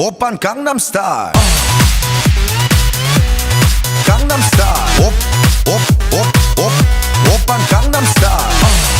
오빤 강남스타일 강남스타일 옵옵옵옵 오빤 강남스타일 강남스타일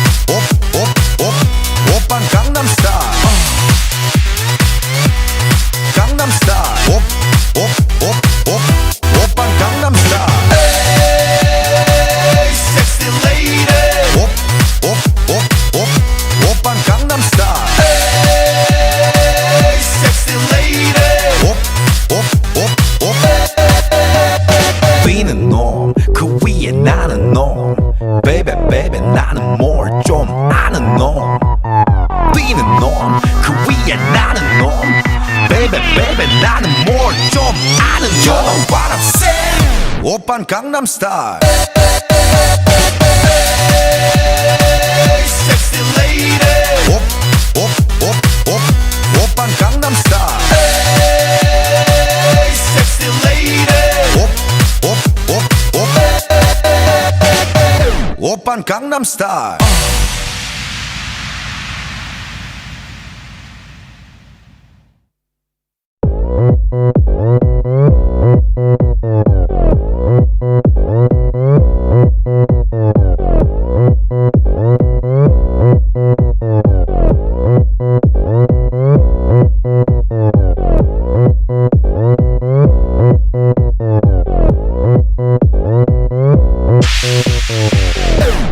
뛰는 놈그 위에 나는 놈 베이베 베이베 나는 뭘 좀 아는 놈 뛰는 놈그 위에 나는 놈 베이베 베이베 나는 뭘 좀 아는 놈 You know what I'm saying 오빤 강남스타일 Sexy lady 오빤 강남스타일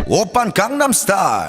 Open Gangnam Style.